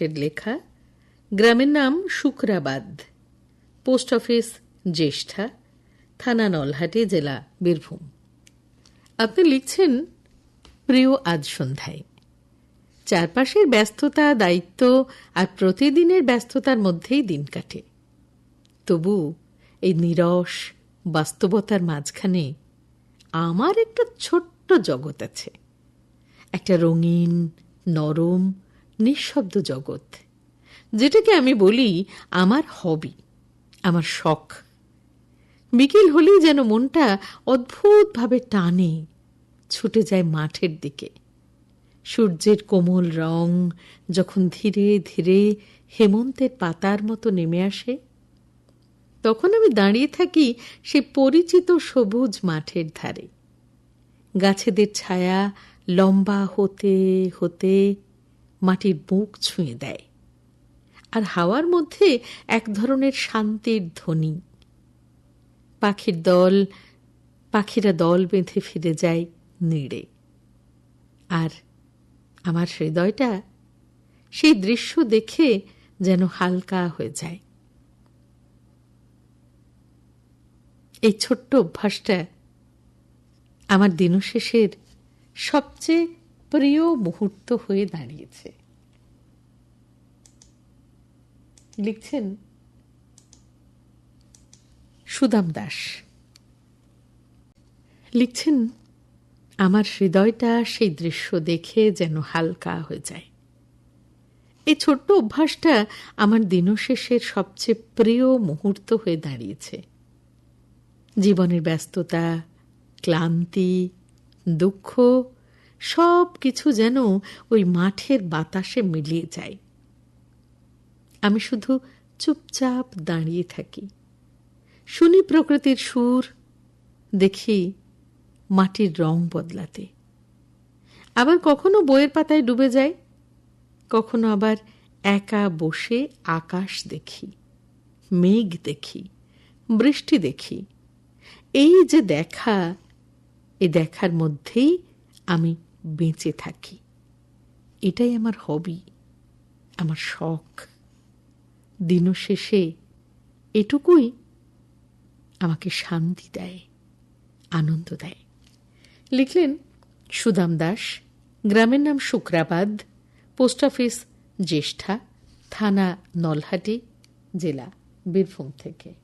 দাসের লেখা। গ্রামের নাম শুক্রাবাদ। পোস্ট অফিস জ্যেষ্ঠা। থানা নলহাটি, জেলা বীরভূম। আপনি লিখছেন, প্রিয়, আজ সন্ধ্যায়। চারপাশের ব্যস্ততা, দায়িত্ব আর প্রতিদিনের ব্যস্ততার মধ্যেই দিন কাটে। তবু এই নিরস বাস্তবতার মাঝখানে আমার একটা ছোট্ট জগৎ আছে। একটা রঙিন, নরম নিঃশব্দ জগৎ, যেটাকে আমি বলি আমার হবি, আমার শখ। বিকেল হলেই যেন মনটা অদ্ভুতভাবে টানে, ছুটে যায় মাঠের দিকে। সূর্যের কোমল রং যখন ধীরে ধীরে হেমন্তের পাতার মতো নেমে আসে, তখন আমি দাঁড়িয়ে থাকি সে পরিচিত সবুজ মাঠের ধারে। গাছেদের ছায়া লম্বা হতে হতে মাটির বুক ছুঁয়ে দেয়। আর হাওয়ার মধ্যে এক ধরনের শান্তির ধ্বনি। পাখির দল, পাখিরা দল বেঁধে ফিরে যায় নিড়ে। আর আমার হৃদয়টা সেই দৃশ্য দেখে যেন হালকা হয়ে যায়। এই ছোট্ট অভ্যাসটা আমার দিনশেষের সবচেয়ে প্রিয় মুহূর্ত হয়ে দাঁড়িয়েছে। লিখছেন, সুদাম দাস। লিখছেন, আমার হৃদয়টা সেই দৃশ্য দেখে যেন হালকা হয়ে যায়। এই ছোট্ট অভ্যাসটা আমার দিনশেষের সবচেয়ে প্রিয় মুহূর্ত হয়ে দাঁড়িয়েছে। জীবনের ব্যস্ততা, ক্লান্তি, দুঃখ সব কিছু যেন ওই মাঠের বাতাসে মিলিয়ে যায়। আমি শুধু চুপচাপ দাঁড়িয়ে থাকি। শুনি প্রকৃতির সুর, দেখি মাটির রং বদলাতে। আবার কখনো বইয়ের পাতায় ডুবে যায় কখনো আবার একা বসে আকাশ দেখি, মেঘ দেখি, বৃষ্টি দেখি। এই যে দেখা, এ দেখার মধ্যেই আমি বেঁচে থাকি। এটাই আমার হবি আমার শখ। দিন শেষে এটুকুই আমাকে শান্তি দেয়, আনন্দ দেয়। লিখলেন সুদাম দাস, গ্রামের নাম শুক্রাবাদ, পোস্ট অফিস জ্যেষ্ঠা, থানা নলহাটি, জেলা বীরভূম থেকে।